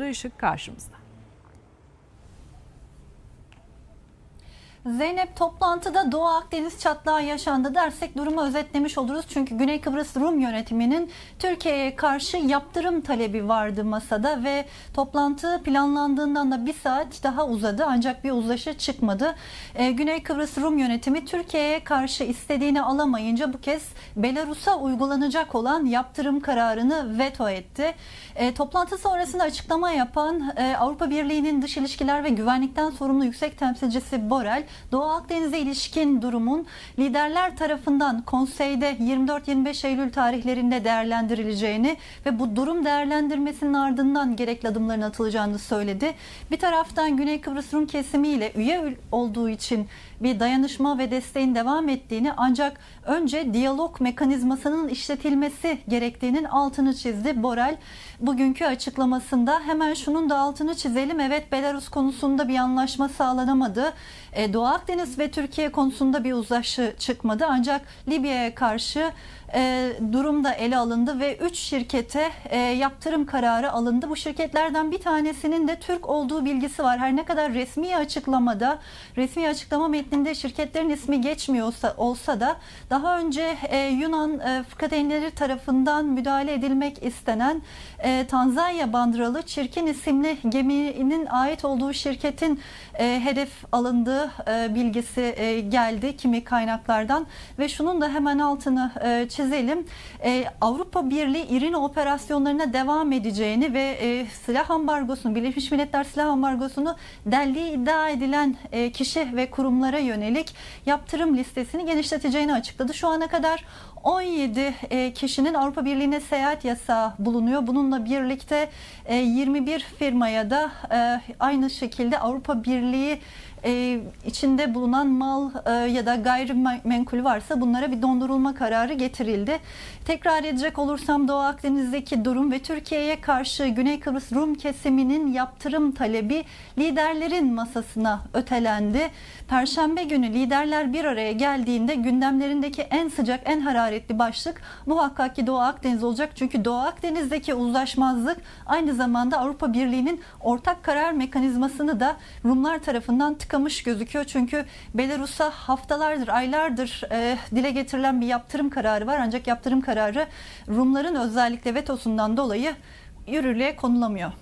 Işık karşımızda. Zeynep toplantıda Doğu Akdeniz çatlağı yaşandı dersek durumu özetlemiş oluruz. Çünkü Güney Kıbrıs Rum yönetiminin Türkiye'ye karşı yaptırım talebi vardı masada ve toplantı planlandığından da bir saat daha uzadı ancak bir uzlaşı çıkmadı. Ee, Güney Kıbrıs Rum yönetimi Türkiye'ye karşı istediğini alamayınca bu kez Belarus'a uygulanacak olan yaptırım kararını veto etti. Ee, toplantı sonrasında açıklama yapan e, Avrupa Birliği'nin dış ilişkiler ve güvenlikten sorumlu yüksek temsilcisi Borrell, Doğu Akdeniz'e ilişkin durumun liderler tarafından konseyde 24-25 Eylül tarihlerinde değerlendirileceğini ve bu durum değerlendirmesinin ardından gerekli adımların atılacağını söyledi. Bir taraftan Güney Kıbrıs Rum kesimiyle üye olduğu için bir dayanışma ve desteğin devam ettiğini ancak önce diyalog mekanizmasının işletilmesi gerektiğinin altını çizdi Borrell. Bugünkü açıklamasında hemen şunun da altını çizelim. Evet Belarus konusunda bir anlaşma sağlanamadı. E, Doğu Akdeniz ve Türkiye konusunda bir uzlaşı çıkmadı. Ancak Libya'ya karşı e, durum da ele alındı ve 3 şirkete e, yaptırım kararı alındı. Bu şirketlerden bir tanesinin de Türk olduğu bilgisi var. Her ne kadar resmi açıklamada, resmi açıklama metninde şirketlerin ismi geçmiyorsa olsa da daha önce e, Yunan e, fırkateynleri tarafından müdahale edilmek istenen e, Tanzanya bandıralı Çirkin isimli geminin ait olduğu şirketin e, hedef alındığı e, bilgisi e, geldi kimi kaynaklardan ve şunun da hemen altını e, çizelim. E, Avrupa Birliği İRINA operasyonlarına devam edeceğini ve e, silah ambargosunu, Birleşmiş Milletler silah ambargosunu deldiği iddia edilen e, kişi ve kurumlara yönelik yaptırım listesini genişleteceğini açıkladı. Şu ana kadar 17 e, kişinin Avrupa Birliği'ne seyahat yasağı bulunuyor. Bununla birlikte e, 21 firmaya da e, aynı şekilde Avrupa Birliği e, içinde bulunan mal e, ya da gayrimenkul varsa bunlara bir dondurulma kararı getirildi. Tekrar edecek olursam Doğu Akdeniz'deki durum ve Türkiye'ye karşı Güney Kıbrıs Rum kesiminin yaptırım talebi liderlerin masasına ötelendi. Perşembe günü liderler bir araya geldiğinde gündemlerindeki en sıcak, en hararetli başlık muhakkak ki Doğu Akdeniz olacak. Çünkü Doğu Akdeniz'deki uzlaşmazlık aynı zamanda Avrupa Birliği'nin ortak karar mekanizmasını da Rumlar tarafından tıkamış gözüküyor. Çünkü Belarus'a haftalardır, aylardır e, dile getirilen bir yaptırım kararı var. Ancak yaptırım kararı Rumların özellikle vetosundan dolayı yürürlüğe konulamıyor.